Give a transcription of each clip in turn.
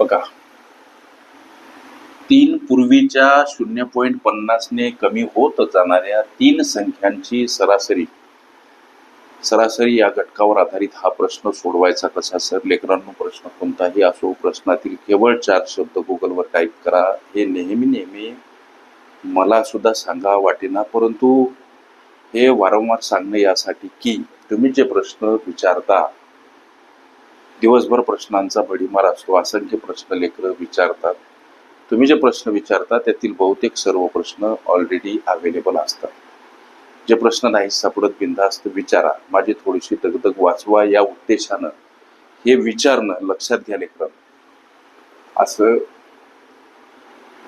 बघा. तीन पूर्वीच्या शून्य पॉईंट पन्नासने कमी होत जाणाऱ्या तीन संख्यांची सरासरी. सरासरी या घटकावर आधारित हा प्रश्न सोडवायचा कसा सर? लेकरांनो प्रश्न कोणताही असो प्रश्नातील केवळ चार शब्द गुगलवर टाईप करा. हे नेहमी नेहमी मला सुद्धा सांगा वाटेना परंतु हे वारंवार सांगणं यासाठी की तुम्ही जे प्रश्न विचारता दिवसभर प्रश्नांचा भडीमार असतो असंख्य प्रश्न लेकरं विचारतात. तुम्ही जे प्रश्न विचारता त्यातील बहुतेक सर्व प्रश्न ऑलरेडी अवेलेबल असतात. जे प्रश्न नाही सापडत बिनधास्त विचारा. माझी थोडीशी दगदग वाचवा या उद्देशानं. हे विचारणं लक्षात घ्या लेकरांनो असं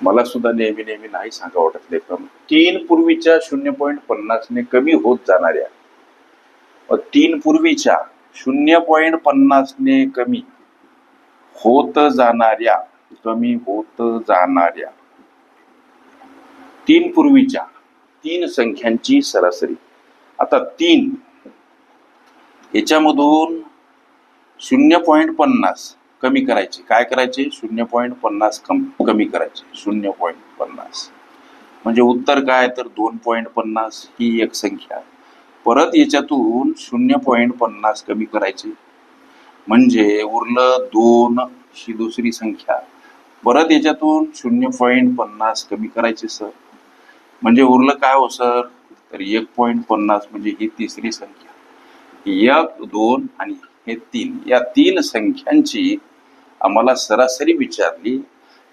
मला सुद्धा नेहमी नेहमी नाही सांगा वाटत लेखन तीन पूर्वीच्या शून्य पॉईंट पन्नासने कमी होत जाणाऱ्या. तीन पूर्वीच्या शून्य पॉईंट पन्नासने कमी होत जाणाऱ्या कमी होत जाणाऱ्या तीन पूर्वीच्या तीन संख्यांची सरासरी. आता तीन याच्यामधून शून्य पॉईंट पन्नास कमी करायचे. काय करायचे? शून्य पॉईंट पन्नास कम कमी करायचे. शून्य पॉईंट पन्नास. म्हणजे उत्तर काय? तर दोन पॉईंट पन्नास ही एक संख्या. आहे परत याच्यातून शून्य पॉईंट पन्नास कमी करायचे. म्हणजे उरलं दोन ही दुसरी संख्या. परत याच्यातून शून्य पॉईंट पन्नास कमी करायचे सर. म्हणजे उरलं काय हो सर? तर एक पॉईंट पन्नास म्हणजे ही तिसरी संख्या. एक दोन आणि हे तीन. या तीन संख्यांची आम्हाला सरासरी विचारली.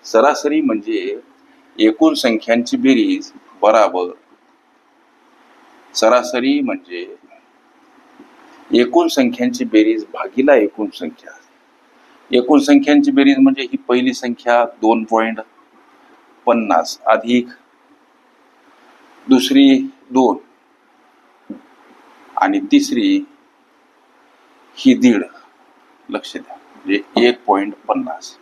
सरासरी म्हणजे एकूण संख्यांची बेरीज बराबर सरासरी म्हणजे एकूण संख्यांची बेरीज भागीला एकूण संख्या. एकूण संख्यांची बेरीज म्हणजे ही पहिली संख्या दोन पॉईंट पन्नास अधिक दुसरी दोन आणि तिसरी ही दीड. लक्ष द्या. म्हणजे एक पॉईंट पन्नास.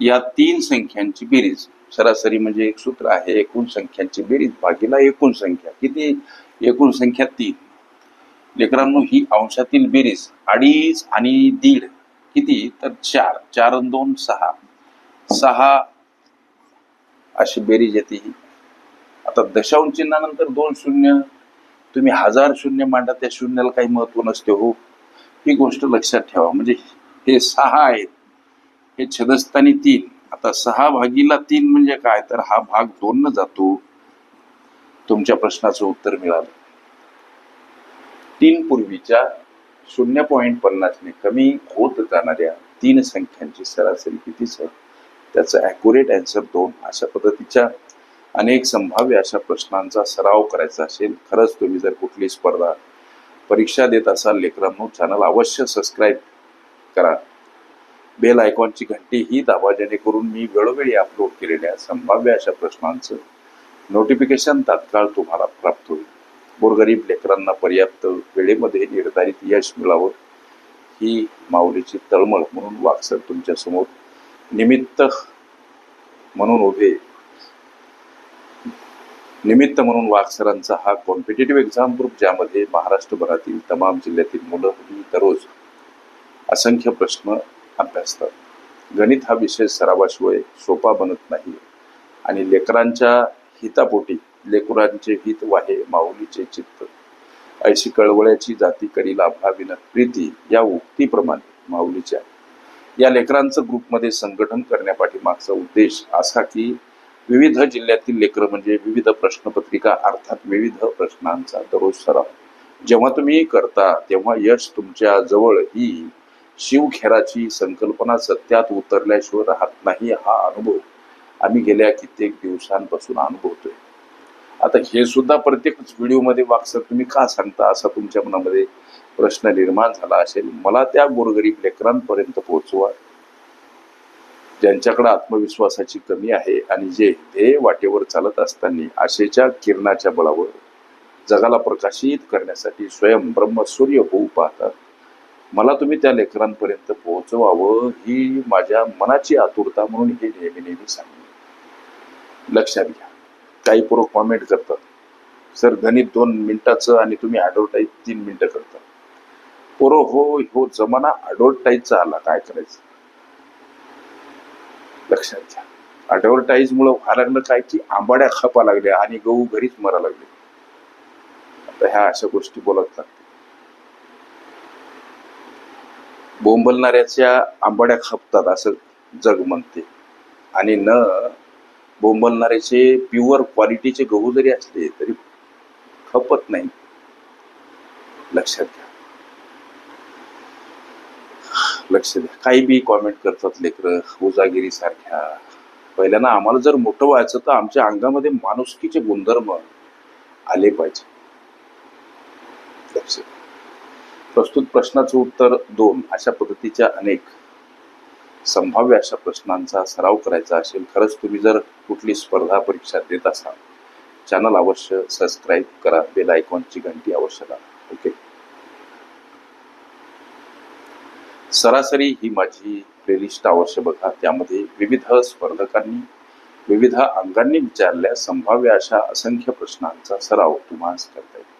या तीन संख्यांची बेरीज सरासरी म्हणजे एक सूत्र आहे एकूण संख्यांची बेरीज भागीला एकूण संख्या. किती? एकूण संख्या तीन. लेकरांनो ही अंशातील बेरीज अडीच आणि दीड किती? तर चार. चार दोन सहा. सहा अशी बेरीज येते ही. आता दशांश चिन्हानंतर दोन शून्य. तुम्ही हजार शून्य मांडा त्या शून्याला काही महत्त्व नसते हो. ही गोष्ट लक्षात ठेवा. म्हणजे हे सहा आहेत. हे छदस्थानी तीन. आता सहा भागीला तीन म्हणजे काय? तर हा भाग दोन न जातो. तुमच्या प्रश्नाचं उत्तर मिळालं. तीन पूर्वीच्या शून्य पॉईंट पन्नासने कमी होत जाणाऱ्या तीन संख्यांची सरासरी किती सर? त्याचं ॲक्युरेट अँसर दोन. अशा पद्धतीच्या अनेक संभाव्य अशा प्रश्नांचा सराव करायचा असेल खरंच तुम्ही जर कुठली स्पर्धा परीक्षा देत असाल लेकरांनो चॅनल अवश्य सबस्क्राईब करा. बेल आयकॉनची घंटी ही दाबा जेणेकरून मी वेळोवेळी अपलोड केलेल्या संभाव्य अशा प्रश्नांचं नोटिफिकेशन तात्काळ तुम्हाला प्राप्त होईल. गोरगरीब लेकरांना पर्याप्त वेळेमध्ये निर्धारित यश मिळावं ही माऊलीची तळमळ म्हणून वागसर तुमच्यासमोर निमित्त म्हणून उभे. निमित्त म्हणून वागसरांचा हा कॉम्पिटेटिव्ह एक्झाम ग्रुप ज्यामध्ये महाराष्ट्रभरातील तमाम जिल्ह्यातील मुलं मुली दररोज असंख्य प्रश्न अभ्यासतात. गणित हा विषय सरावाशिवाय सोपा बनत नाही आणि लेकरांच्या हितापोटी लेकरांचे हित वाहे माऊलीचे चित्त. ऐशी कळवळ्याची जाती करी लाभाविन प्रीती या उक्तीप्रमाणे माऊलीच्या. या लेकरांचं ग्रुपमध्ये संघटन करण्यापाठीमागचा उद्देश असा की विविध जिल्ह्यातील लेकरं म्हणजे विविध प्रश्नपत्रिका अर्थात विविध प्रश्नांचा दररोज सराव. जेव्हा तुम्ही करता तेव्हा यश तुमच्या जवळ ही शिवखेराची संकल्पना सत्यात उतरल्याशिवाय राहत नाही हा अनुभव. आम्ही गेल्या कित्येक दिवसांपासून अनुभवतोय. आता हे सुद्धा प्रत्येक व्हिडिओमध्ये वागसर तुम्ही का सांगता असा तुमच्या मनामध्ये प्रश्न निर्माण झाला असेल. मला त्या गोरगरीब लेकरांपर्यंत पोहोचवा. ज्यांच्याकडे आत्मविश्वासाची कमी आहे आणि जे ते वाटेवर चालत असताना आशेच्या किरणाच्या बळावर जगाला प्रकाशित करण्यासाठी स्वयं ब्रह्मसूर्य होऊ पाहतात. मला तुम्ही त्या लेकरांपर्यंत पोहोचवावं ही माझ्या मनाची आतुरता म्हणून हे नेहमी नेहमी सांगितलं लक्षात घ्या. काही पोरं कॉमेंट करतात. सर गणित दोन मिनिटाचं आणि तुम्ही ॲडव्हर्टाईज तीन मिनिटं करता पोरं हो हो जमाना ॲडव्हर्टाईजचा आला. काय करायचं? लक्षात घ्या. ॲडव्हर्टाईजमुळं व्हायला लागलं काय? की आंबाड्या खपा लागल्या आणि गहू घरीच मरा लागले. आता ह्या अशा गोष्टी बोलत लागतात. बोंबलणाऱ्याच्या आंबाड्या खपतात असं जग म्हणते. आणि न बोंबलणाऱ्याचे प्युअर क्वालिटीचे गहू जरी असले तरी खपत नाही. लक्षात घ्या. लक्ष द्या. काही बी कॉमेंट करतात लेकर उजागिरी सारख्या. पहिल्यांदा आम्हाला जर मोठं व्हायचं तर आमच्या अंगामध्ये माणुसकीचे गुणधर्म आले पाहिजे. लक्ष प्रस्तुत प्रश्नाचं उत्तर दोन. अशा पद्धतीच्या अनेक. संभाव्य अशा प्रश्नांचा सराव करायचा असेल खरंच तुम्ही जर कुठली स्पर्धा परीक्षा देत असाल चॅनल अवश्य सबस्क्राईब करा बेल आयकॉनची घंटी अवश्य दाबा ओके सरासरी ही माझी प्लेलिस्ट अवश्य बघा. त्यामध्ये विविध स्पर्धकांनी विविध अंगांनी विचारल्या संभाव्य अशा असंख्य प्रश्नांचा सराव तुम्हाला करता येईल.